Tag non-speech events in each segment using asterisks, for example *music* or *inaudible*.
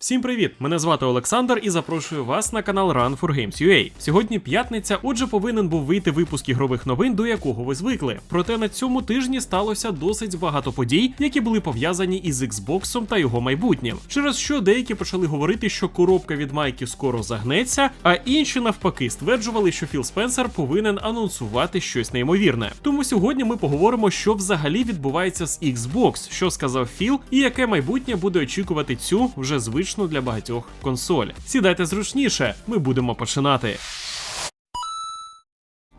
Всім привіт! Мене звати Олександр і запрошую вас на канал Run for Games UA. Сьогодні п'ятниця, отже, повинен був вийти випуск ігрових новин, до якого ви звикли. Проте на цьому тижні сталося досить багато подій, які були пов'язані із Xbox та його майбутнім. Через що деякі почали говорити, що коробка від майки скоро загнеться, а інші навпаки стверджували, що Філ Спенсер повинен анонсувати щось неймовірне. Тому сьогодні ми поговоримо, що взагалі відбувається з Xbox, що сказав Філ, і яке майбутнє буде очікувати цю вже звичну для багатьох консоль. Сідайте зручніше, ми будемо починати.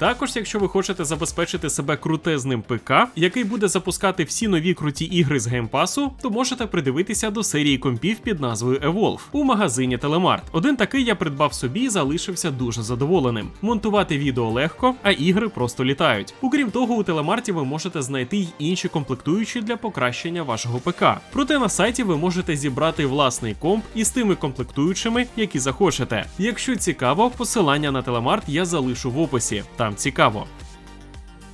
Також, якщо ви хочете забезпечити себе крутезним ПК, який буде запускати всі нові круті ігри з геймпасу, то можете придивитися до серії компів під назвою Evolve у магазині Телемарт. Один такий я придбав собі і залишився дуже задоволеним. Монтувати відео легко, а ігри просто літають. Окрім того, у телемарті ви можете знайти й інші комплектуючі для покращення вашого ПК. Проте на сайті ви можете зібрати власний комп із тими комплектуючими, які захочете. Якщо цікаво, посилання на телемарт я залишу в описі. Там цікаво.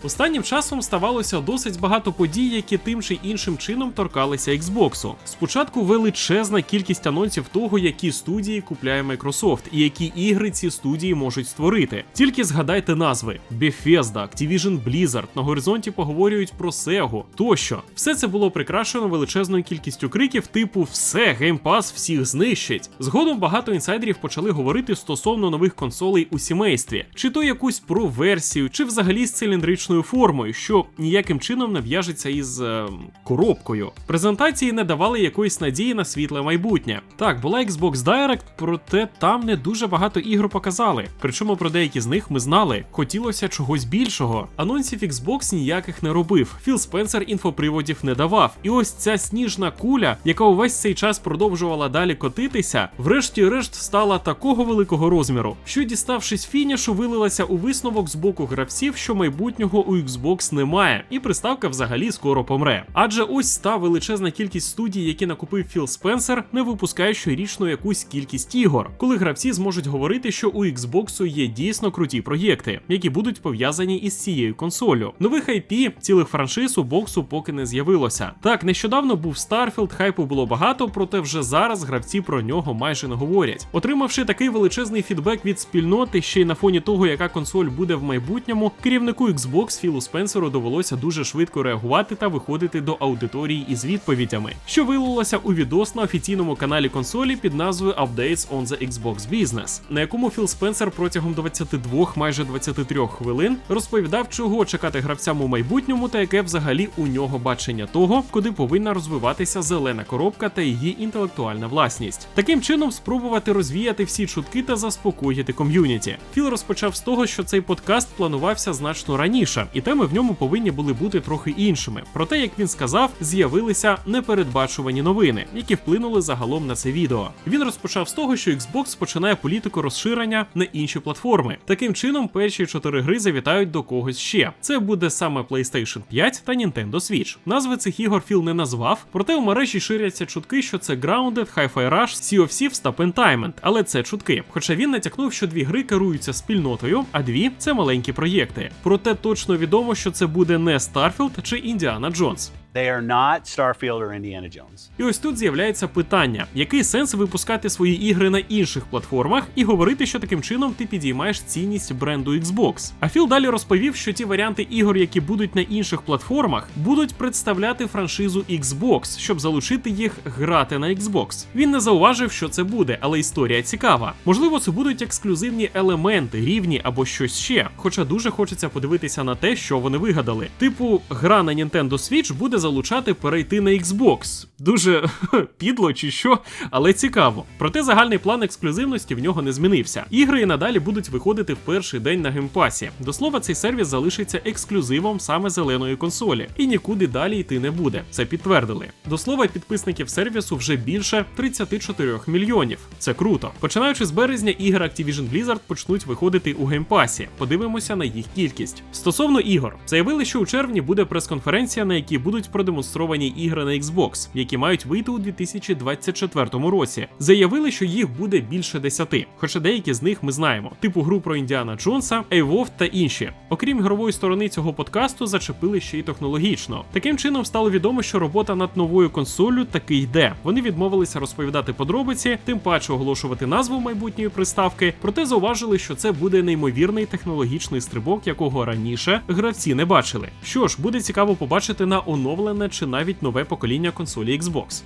Останнім часом ставалося досить багато подій, які тим чи іншим чином торкалися Xbox. Спочатку величезна кількість анонсів того, які студії купляє Microsoft і які ігри ці студії можуть створити. Тільки згадайте назви: Bethesda, Activision Blizzard, на горизонті поговорюють про Sega тощо. Все це було прикрашено величезною кількістю криків, типу все, Pass всіх знищить. Згодом багато інсайдерів почали говорити стосовно нових консолей у сімействі, чи то якусь про версію, чи взагалі з циліндричною формою, що ніяким чином не в'яжеться із е, коробкою. Презентації не давали якоїсь надії на світле майбутнє. Так, була Xbox Direct, проте там не дуже багато ігор показали. Причому про деякі з них ми знали. Хотілося чогось більшого. Анонсів Xbox ніяких не робив. Філ Спенсер інфоприводів не давав. І ось ця сніжна куля, яка увесь цей час продовжувала далі котитися, врешті-решт стала такого великого розміру, що діставшись фінішу, вилилася у висновок з боку гравців, що майбутнього у Xbox немає, і приставка взагалі скоро помре. Адже ось та величезна кількість студій, які накупив Філ Спенсер, не випускає щорічно якусь кількість ігор, коли гравці зможуть говорити, що у Xbox є дійсно круті проєкти, які будуть пов'язані із цією консолью. Нових IP, цілих франшиз у боксу поки не з'явилося. Так, нещодавно був Starfield, хайпу було багато, проте вже зараз гравці про нього майже не говорять. Отримавши такий величезний фідбек від спільноти, ще й на фоні того, яка консоль буде в майбутньому, керівнику Xbox Філу Спенсеру довелося дуже швидко реагувати та виходити до аудиторії із відповідями, що вилилося у відос на офіційному каналі консолі під назвою Updates on the Xbox Business, на якому Філ Спенсер протягом 22, майже 23 хвилин розповідав, чого чекати гравцям у майбутньому, та яке взагалі у нього бачення того, куди повинна розвиватися зелена коробка та її інтелектуальна власність. Таким чином спробувати розвіяти всі чутки та заспокоїти ком'юніті. Філ розпочав з того, що цей подкаст планувався значно раніше, і теми в ньому повинні були бути трохи іншими. Проте, як він сказав, з'явилися непередбачувані новини, які вплинули загалом на це відео. Він розпочав з того, що Xbox починає політику розширення на інші платформи. Таким чином, перші чотири гри завітають до когось ще. Це буде саме PlayStation 5 та Nintendo Switch. Назви цих ігор Філ не назвав, проте у мережі ширяться чутки, що це Grounded, Hi-Fi Rush, Sea of Thieves та Pentiment, але це чутки. Хоча він натякнув, що дві гри керуються спільнотою, а дві це маленькі проєкти. Проте точно відомо, що це буде не Старфілд чи Індіана Джонс. They are not Starfield or Indiana Jones. І ось тут з'являється питання: який сенс випускати свої ігри на інших платформах і говорити, що таким чином ти підіймаєш цінність бренду Xbox? А Філ далі розповів, що ті варіанти ігор, які будуть на інших платформах, будуть представляти франшизу Xbox, щоб залучити їх грати на Xbox. Він не зауважив, що це буде, але історія цікава. Можливо, це будуть ексклюзивні елементи, рівні або щось ще. Хоча дуже хочеться подивитися на те, що вони вигадали. Типу, гра на Nintendo Switch буде залучати перейти на Xbox. Дуже *laughs* підло чи що, але цікаво. Проте загальний план ексклюзивності в нього не змінився. Ігри і надалі будуть виходити в перший день на геймпасі. До слова, цей сервіс залишиться ексклюзивом саме зеленої консолі, і нікуди далі йти не буде. Це підтвердили. До слова, підписників сервісу вже більше 34 мільйонів. Це круто. Починаючи з березня, ігри Activision Blizzard почнуть виходити у геймпасі. Подивимося на їх кількість. Стосовно ігор, заявили, що у червні буде прес-конференція, на якій будуть продемонстровані ігри на Xbox, які мають вийти у 2024 році. Заявили, що їх буде більше 10, хоча деякі з них ми знаємо, типу гру про Індіана Джонса, Evolve та інші. Окрім ігрової сторони цього подкасту, зачепили ще й технологічно. Таким чином стало відомо, що робота над новою консоллю таки йде. Вони відмовилися розповідати подробиці, тим паче оголошувати назву майбутньої приставки, проте зауважили, що це буде неймовірний технологічний стрибок, якого раніше гравці не бачили. Що ж, буде цікаво побачити на оновлене чи навіть нове покоління консолі Xbox.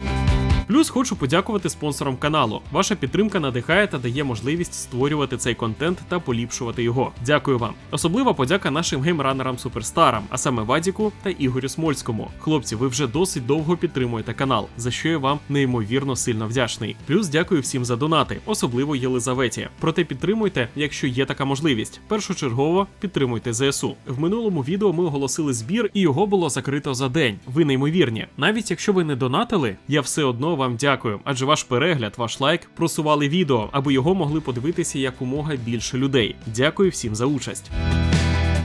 Плюс хочу подякувати спонсорам каналу. Ваша підтримка надихає та дає можливість створювати цей контент та поліпшувати його. Дякую вам. Особлива подяка нашим геймранерам суперстарам, а саме Вадіку та Ігорю Смольському. Хлопці, ви вже досить довго підтримуєте канал, за що я вам неймовірно сильно вдячний. Плюс дякую всім за донати, особливо Єлизаветі. Проте підтримуйте, якщо є така можливість. Першочергово підтримуйте ЗСУ. В минулому відео ми оголосили збір, і його було закрито за день. Ви неймовірні. Навіть якщо ви не донатили, я все одно вам дякую, адже ваш перегляд, ваш лайк просували відео, аби його могли подивитися якомога більше людей. Дякую всім за участь.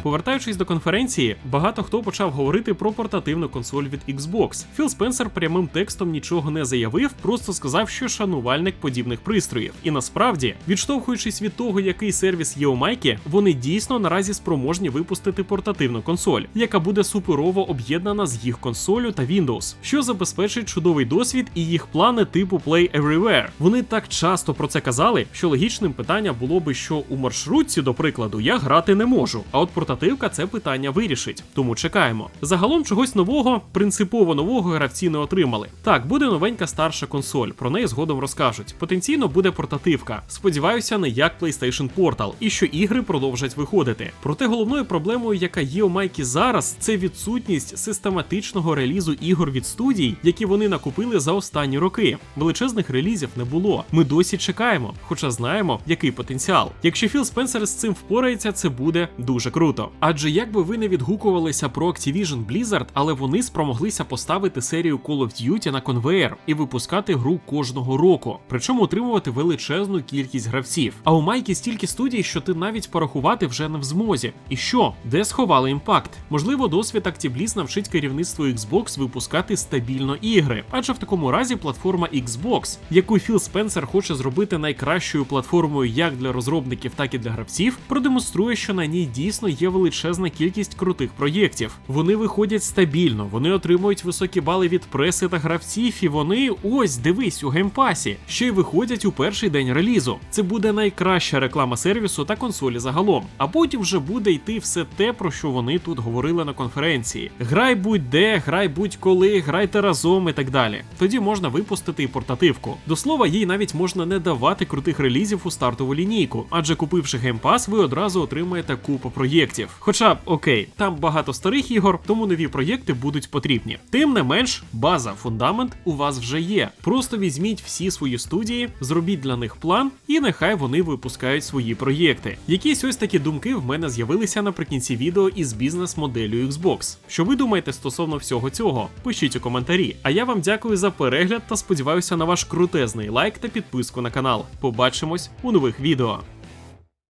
Повертаючись до конференції, багато хто почав говорити про портативну консоль від Xbox. Філ Спенсер прямим текстом нічого не заявив, просто сказав, що шанувальник подібних пристроїв. І насправді, відштовхуючись від того, який сервіс є у Майки, вони дійсно наразі спроможні випустити портативну консоль, яка буде суперово об'єднана з їх консолю та Windows, що забезпечить чудовий досвід і їх плани типу Play Everywhere. Вони так часто про це казали, що логічним питання було би, що у маршрутці, до прикладу, я грати не можу, а от портативка це питання вирішить. Тому чекаємо. Загалом чогось нового, принципово нового гравці не отримали. Так, буде новенька старша консоль, про неї згодом розкажуть. Потенційно буде портативка. Сподіваюся, не як PlayStation Portal, і що ігри продовжать виходити. Проте головною проблемою, яка є у Майкі зараз, це відсутність систематичного релізу ігор від студій, які вони накупили за останні роки. Величезних релізів не було. Ми досі чекаємо, хоча знаємо, який потенціал. Якщо Філ Спенсер з цим впорається, це буде дуже круто. Адже як би ви не відгукувалися про Activision Blizzard, але вони спромоглися поставити серію Call of Duty на конвеєр і випускати гру кожного року, причому отримувати величезну кількість гравців. А у Майки стільки студій, що ти навіть порахувати вже не в змозі. І що, де сховали імпакт? Можливо, досвід Actibliz навчить керівництво Xbox випускати стабільно ігри, адже в такому разі платформа Xbox, яку Філ Спенсер хоче зробити найкращою платформою як для розробників, так і для гравців, продемонструє, що на ній дійсно є величезна кількість крутих проєктів. Вони виходять стабільно, вони отримують високі бали від преси та гравців, і вони ось дивись у геймпасі, ще й виходять у перший день релізу. Це буде найкраща реклама сервісу та консолі загалом. А потім вже буде йти все те, про що вони тут говорили на конференції. Грай будь-де, грай будь-коли, грайте разом і так далі. Тоді можна випустити і портативку. До слова, їй навіть можна не давати крутих релізів у стартову лінійку, адже купивши геймпас, ви одразу отримаєте купу проєктів. Хоча, окей, там багато старих ігор, тому нові проєкти будуть потрібні. Тим не менш, база, фундамент у вас вже є. Просто візьміть всі свої студії, зробіть для них план, і нехай вони випускають свої проєкти. Якісь ось такі думки в мене з'явилися наприкінці відео із бізнес-моделлю Xbox. Що ви думаєте стосовно всього цього? Пишіть у коментарі. А я вам дякую за перегляд та сподіваюся на ваш крутезний лайк та підписку на канал. Побачимось у нових відео.